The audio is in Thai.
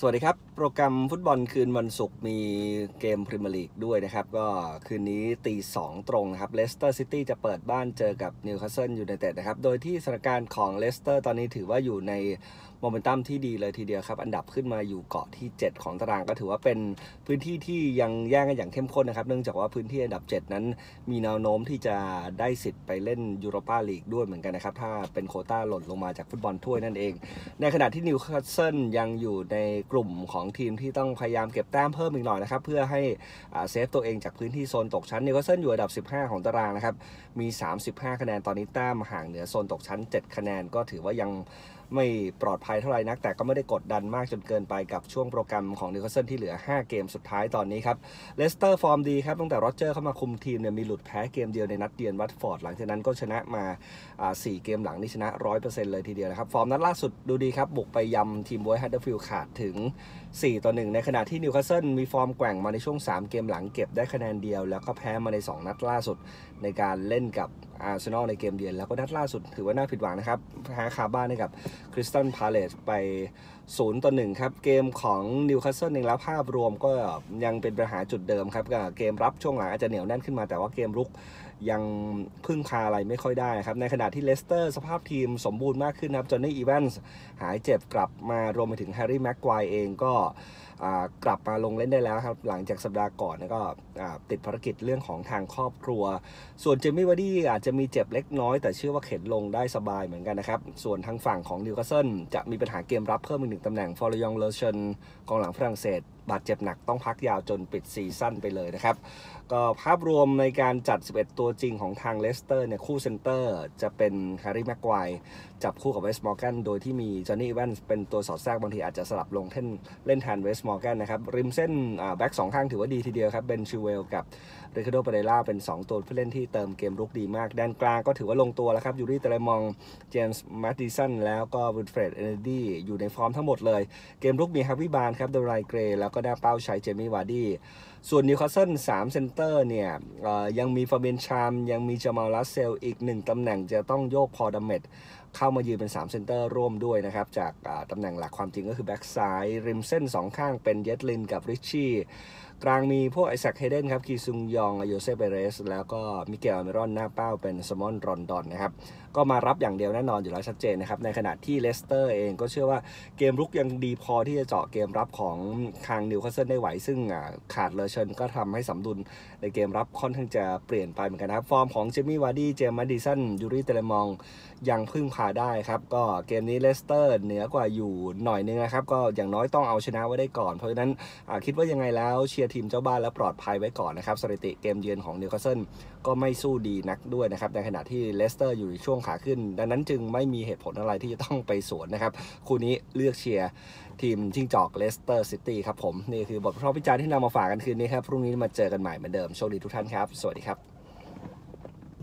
สวัสดีครับ โปรแกรมฟุตบอลคืนวันศุกร์มีเกมพรีเมียร์ลีกด้วยนะครับ ก็คืนนี้ตีสองตรงนะครับเลสเตอร์ซิตี้จะเปิดบ้านเจอกับนิวคาสเซิลยูไนเต็ดนะครับ โดยที่สถานการณ์ของเลสเตอร์ตอนนี้ถือว่าอยู่ในโมเมนตัมที่ดีเลยทีเดียวครับ อันดับขึ้นมาอยู่เกาะที่ 7 ของตารางก็ถือว่าเป็นพื้นที่ที่ยังแย่งกันอย่างเข้มข้นนะครับ เนื่องจากว่าพื้นที่อันดับ 7 นั้น มีแนวโน้มที่จะได้สิทธิ์ไปเล่นยูโรปาลีกด้วยเหมือนกันนะครับ ถ้าเป็นโคต้าหล่นลงมาจากฟุตบอลถ้วยนั่นเอง ในขณะที่นิวคาสเซิลยังอยู่ในกลุ่มของทีมที่ต้องพยายามเก็บแต้มเพิ่มอีกหน่อยนะครับ เพื่อให้เซฟตัวเองจากพื้นที่โซนตกชั้นนิวคาสเซิลอยู่อันดับ 15 ของตารางนะครับ มี 35 คะแนนตอนนี้แต้มห่างเหนือโซนตกชั้น 7 คะแนนก็ถือว่ายัง ไม่ปลอดภัยเท่าไหร่นัก แต่ก็ไม่ได้กดดันมากจนเกินไปกับช่วงโปรแกรมของนิวคาสเซิลที่เหลือ 5 เกมสุดท้ายตอนนี้ครับเลสเตอร์ฟอร์มดีครับตั้งแต่โรเจอร์เข้ามาคุมทีมเนี่ยมีหลุดแพ้เกมเดียวในนัดเยือนวัตฟอร์ดหลังจากนั้นก็ชนะมาอ่า4เกมหลังนี่ชนะ 100%เลยทีเดียวนะครับฟอร์มนัดล่าสุดดูดีครับบุกไปยำทีมบวยฮัตเดอร์ฟิลด์ขาดถึง 4 ต่อ 1 ในขณะที่นิวคาสเซิลมีฟอร์มแกว่งมาในช่วง 3 เกมหลังเก็บได้คะแนนเดียว แล้วก็แพ้มาใน 2 นัดล่าสุดในการเล่นกับ อาร์เซนอลในเกมเยือนแล้วก็นัดล่าสุดถือว่าน่าผิดหวังนะครับแพ้คาบ้านให้กับคริสตันพาเลสไป0ต่อ1ครับ เกมของนิวคาสเซิลเองแล้วภาพรวมก็ยังเป็นปัญหาจุดเดิมครับก็เกมรับช่วงหลังอาจจะเหนียวแน่นขึ้นมาแต่ว่าเกมรุกยังพึ่งพาอะไรไม่ค่อยได้ครับ ในขณะที่เลสเตอร์สภาพทีมสมบูรณ์มากขึ้นครับจอห์นนี่อีแวนส์หายเจ็บกลับมารวมไปถึงแฮร์รี่แม็กควายเองก็กลับมาลงเล่นได้แล้วครับ หลังจากสัปดาห์ก่อนก็ติดภารกิจเรื่องของทางครอบครัว ส่วนเจมี่วาร์ดี้อาจจะจะมีเจ็บเล็กน้อย แต่เชื่อว่าเข็นลงได้สบายเหมือนกันนะครับ ส่วนทางฝั่งของนิวคาสเซิลจะมีปัญหาเกมรับเพิ่มอีกหนึ่งตำแหน่งฟอร์ยองเลเชนกองหลังฝรั่งเศส บาดเจ็บหนักต้องพักยาวจนปิดซีซั่นไปเลยนะครับ ก็ภาพรวมในการจัด 11 ตัวจริงของทางเลสเตอร์เนี่ยคู่เซนเตอร์จะเป็นแฮร์รี่แม็กควายจับคู่กับเวสต์มอร์แกนโดยที่มีจอห์นนี่แวนเป็นตัวสอดแทรกบางทีอาจจะสลับลงเท่นเล่นแทนเวสต์มอร์แกนนะครับ ริมเส้นแบ็กสองข้างถือว่าดีทีเดียวครับเบนชิเวลกับเรคาโดเปเรล่าเป็น 2 ตัวผู้เล่นที่เติมเกมรุกดีมากแดนกลางก็ถือว่าลงตัวแล้วครับยูริเตเลมองเจมส์แมตติสันแล้วก็วินเฟรดเอเนดี้อยู่ในฟอร์มทั้งหมดเลยเกมรุกมีฮาวิบานครับเดรายเกรแล้วก็หน้าเป้าชัยเจมี่วาร์ดี้ส่วนนิวคาสเซิล3เซนเตอร์เนี่ยยังมีฟาเบนชาม ยังมีจามาลัสเซลอีกหนึ่งตำแหน่งจะต้องโยกพอดัมเมดเข้ามายืนเป็น3เซนเตอร์ร่วมด้วยนะครับ จากตำแหน่งหลักความจริงก็คือแบ็กซ้าย ริมเส้น 2 ข้างเป็นเยตลินกับริชชี่กลางมีพวกไอแซคเฮเดนครับ คีซุงยองโยเซเปเรส แล้วก็มิเกลอเมรอนหน้าเป้าเป็นสมอนรอนดอนนะครับ ก็มารับอย่างเดียวแน่นอนอยู่แล้วชัดเจนนะครับ ในขณะที่เลสเตอร์เองก็เชื่อว่าเกมรุกยังดีพอที่จะเจาะเกมรับของทางนิวคาสเซิลได้ไหว ซึ่งขาดเลอเชนก็ทำให้สมดุลในเกมรับค่อนข้างจะเปลี่ยนไปเหมือนกันนะครับ ฟอร์มของเจมี่วาร์ดี้เจมส์มาดิสันยูริเตเลมองยังพึ่งพาได้ครับ ก็เกมนี้เลสเตอร์เหนือกว่าอยู่หน่อยนึงนะครับ ก็อย่างน้อยต้องเอาชนะไว้ได้ก่อน เพราะฉะนั้นคิดว่ายังไงแล้วเชียร์ทีมเจ้าบ้านแล้วปลอดภัยไว้ก่อนนะครับสถิติเกมเยือนของนิวคาสเซิลก็ไม่สู้ดีนักด้วยนะครับในขณะที่เลสเตอร์อยู่ในช่วงขาขึ้น ดังนั้นจึงไม่มีเหตุผลอะไรที่จะต้องไปสวนนะครับคู่นี้เลือกเชียร์ทีมจิ้งจอกเลสเตอร์ซิตี้ครับผมนี่คือบทวิเคราะห์วิจารณ์ที่นำมาฝากกันคืนนี้ครับ พรุ่งนี้มาเจอกันใหม่เหมือนเดิม โชคดีทุกท่านครับ สวัสดีครับ